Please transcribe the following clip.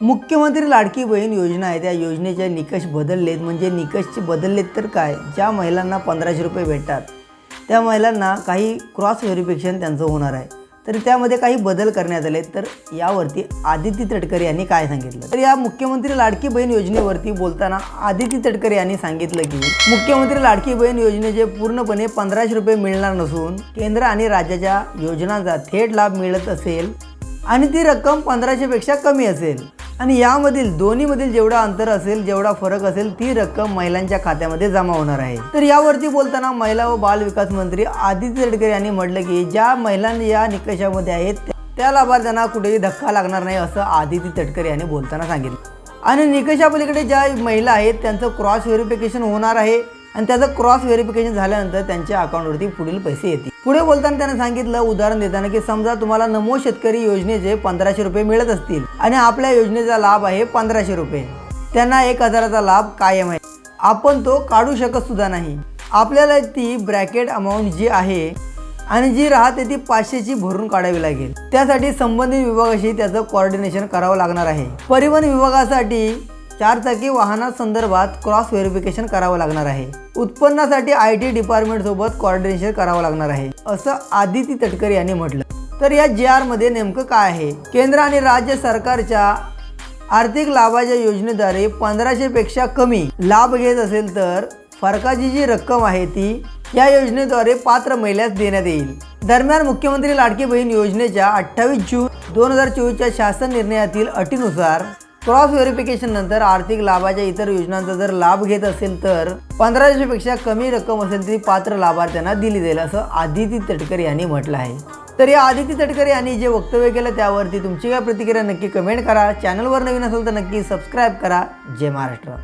मुख्यमंत्री लाडकी बहीण योजना आहे त्या योजनेचे निकष बदललेत. म्हणजे निकष बदललेत तर काय? ज्या महिलांना पंधराशे रुपये भेटतात त्या महिलांना काही क्रॉस व्हेरिफिकेशन त्यांचं होणार आहे. तर त्यामध्ये काही बदल करण्यात आले तर यावरती आदिती तटकरे यांनी काय सांगितलं? तर या मुख्यमंत्री लाडकी बहीण योजनेवरती बोलताना आदिती तटकरे यांनी सांगितलं की मुख्यमंत्री लाडकी बहीण योजनेचे पूर्णपणे पंधराशे रुपये मिळणार नसून केंद्र आणि राज्याच्या योजनांचा थेट लाभ मिळत असेल आणि ती रक्कम पंधराशेपेक्षा कमी असेल. आणि यामधील दोन्हीमधील जेवढा अंतर असेल जेवढा फरक असेल ती रक्कम महिलांच्या खात्यामध्ये जमा होणार आहे. तर यावरती बोलताना महिला व बाल विकास मंत्री आदित्य तडकरे यांनी म्हटलं की ज्या महिला या निकषामध्ये आहेत त्या- लाभार्थ्यांना कुठेही धक्का लागणार नाही असं आदित्य तटकरे यांनी बोलताना सांगितलं. आणि निकषापलीकडे ज्या महिला आहेत त्यांचं क्रॉस व्हेरिफिकेशन होणार आहे. आणि त्याचं क्रॉस व्हेरिफिकेशन झाल्यानंतर त्यांच्या अकाउंटवरती पुढील पैसे येतील. पुढे बोलताना त्याने सांगितलं उदाहरण देताना की समजा तुम्हाला नमो शेतकरी योजनेचे पंधराशे रुपये मिळत असतील आणि आपल्या योजनेचा लाभ आहे पंधराशे रुपये. त्यांना एक हजाराचा लाभ कायम आहे. आपण तो काढू शकत सुद्धा नाही. आपल्याला ती ब्रॅकेट अमाऊंट जी आहे आणि जी राहते ती पाचशेची भरून काढावी लागेल. त्यासाठी संबंधित विभागाशी त्याचं कॉर्डिनेशन करावं लागणार आहे. परिवहन विभागासाठी चारचाकी वाहनासंदर्भात क्रॉस व्हेरिफिकेशन करावं लागणार आहे. उत्पन्नासाठी आय टी डिपार्टमेंटसोबत कॉर्डिनेशन करावं लागणार आहे असं आदिती तटकरे यांनी म्हटलं. तर या जी आरमध्ये नेमकं काय आहे? केंद्र आणि राज्य सरकारच्या आर्थिक लाभाच्या योजनेद्वारे पंधराशेपेक्षा कमी लाभ घेत असेल तर फरकाची जी रक्कम आहे ती या योजनेद्वारे पात्र महिलास देण्यात येईल. दरम्यान मुख्यमंत्री लाडकी बहीण योजनेच्या अठ्ठावीस जून दोन हजार चोवीसच्या शासन निर्णयातील अटीनुसार क्रॉस व्हेरिफिकेशन नंतर आर्थिक लाभाच्या इतर योजनांचा जर लाभ घेत असेल तर पंधराशेपेक्षा कमी रक्कम असेल तरी पात्र लाभार्थ्यांना दिली जाईल असं आदिती तटकरे यांनी म्हटलं आहे. तर या आदिती तटकरे यांनी जे वक्तव्य केलं त्यावरती तुमची काय प्रतिक्रिया नक्की कमेंट करा. चॅनलवर नवीन असेल तर नक्की सबस्क्राईब करा. जय महाराष्ट्र.